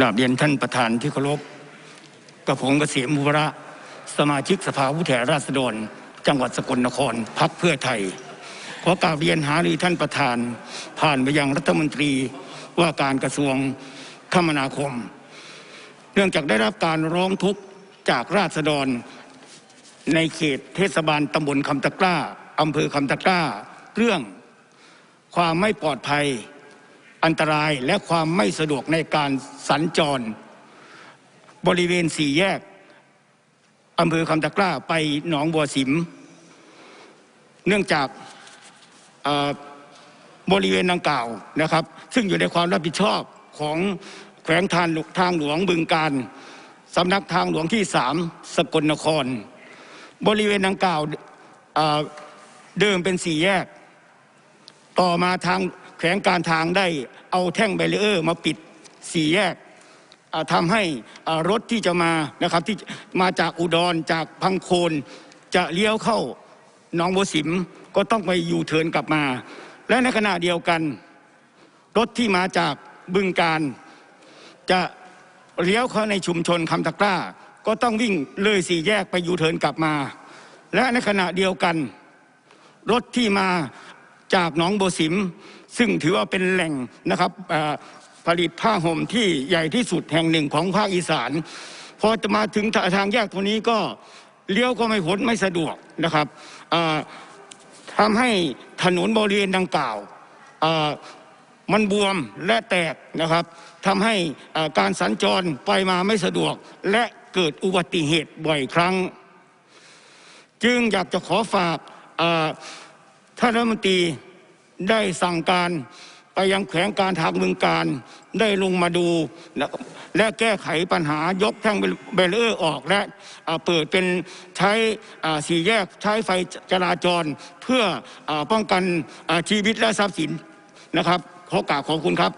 กราบเรียนท่านประธานที่เคารพกับผมเกษมบุระสมาชิกสภาผู้แทนราษฎร จังหวัดสกลนครพักเพื่อไทยขอกราบเรียนหารือท่านประธาน ผ่านไปยังรัฐมนตรีว่าการกระทรวงคมนาคม เนื่องจากได้รับการร้องทุกข์จากราษฎร ในเขตเทศบาลตำบลคำตะกร้าอำเภอคำตะกร้า เรื่องความไม่ปลอดภัย อันตรายและความไม่สะดวกในการสัญจร บริเวณสี่แยกอำเภอคำตะกร้าไปหนองบัวสิม เนื่องจากบริเวณดังกล่าวนะครับ ซึ่งอยู่ในความรับผิดชอบของแขวงทางทางหลวงบึงการสำนักทางหลวงที่สามสกลนคร บริเวณดังกล่าวเดิมเป็นสี่แยก ต่อมาทาง แขวงการทางได้เอาแท่งแบรีเออร์มาปิดสี่แยกอ่าทำให้รถที่จะมานะครับที่มาจากอุดรจากพังโคนจะเลี้ยวเข้าหนองบัวสิมก็ต้องไปยูเทิร์นกลับมา และในขณะเดียวกัน รถที่มาจากบึงการจะเลี้ยวเข้าในชุมชนคำตะกร้า ก็ต้องวิ่งเลยสี่แยกไปยูเทิร์นกลับมา และในขณะเดียวกัน รถที่มาจากหนองบัวสิม ซึ่งถือว่าเป็นแหล่งนะครับผลิตผ้าห่มที่ใหญ่ที่สุดแห่งหนึ่งของภาคอีสาน พอจะมาถึงทางแยกตรงนี้ก็เลี้ยวก็ไม่พ้นไม่สะดวกนะครับทำให้ถนนบริเวณดังกล่าวมันบวมและแตกนะครับทำให้การสัญจรไปมาไม่สะดวก และเกิดอุบัติเหตุบ่อยครั้ง จึงอยากจะขอฝากท่านรัฐมนตรี ได้สั่งการไปยังแขวงการทางเมืองการได้ลงมาดู และและแก้ไขปัญหายกแท่งเบลเลอร์ออกและเอ่อเปิดเป็นใช้สี่แยกใช้ไฟจราจรเพื่ออป้องกันชีวิตและทรัพย์สินนะครับขอกราบขอบคุณครับ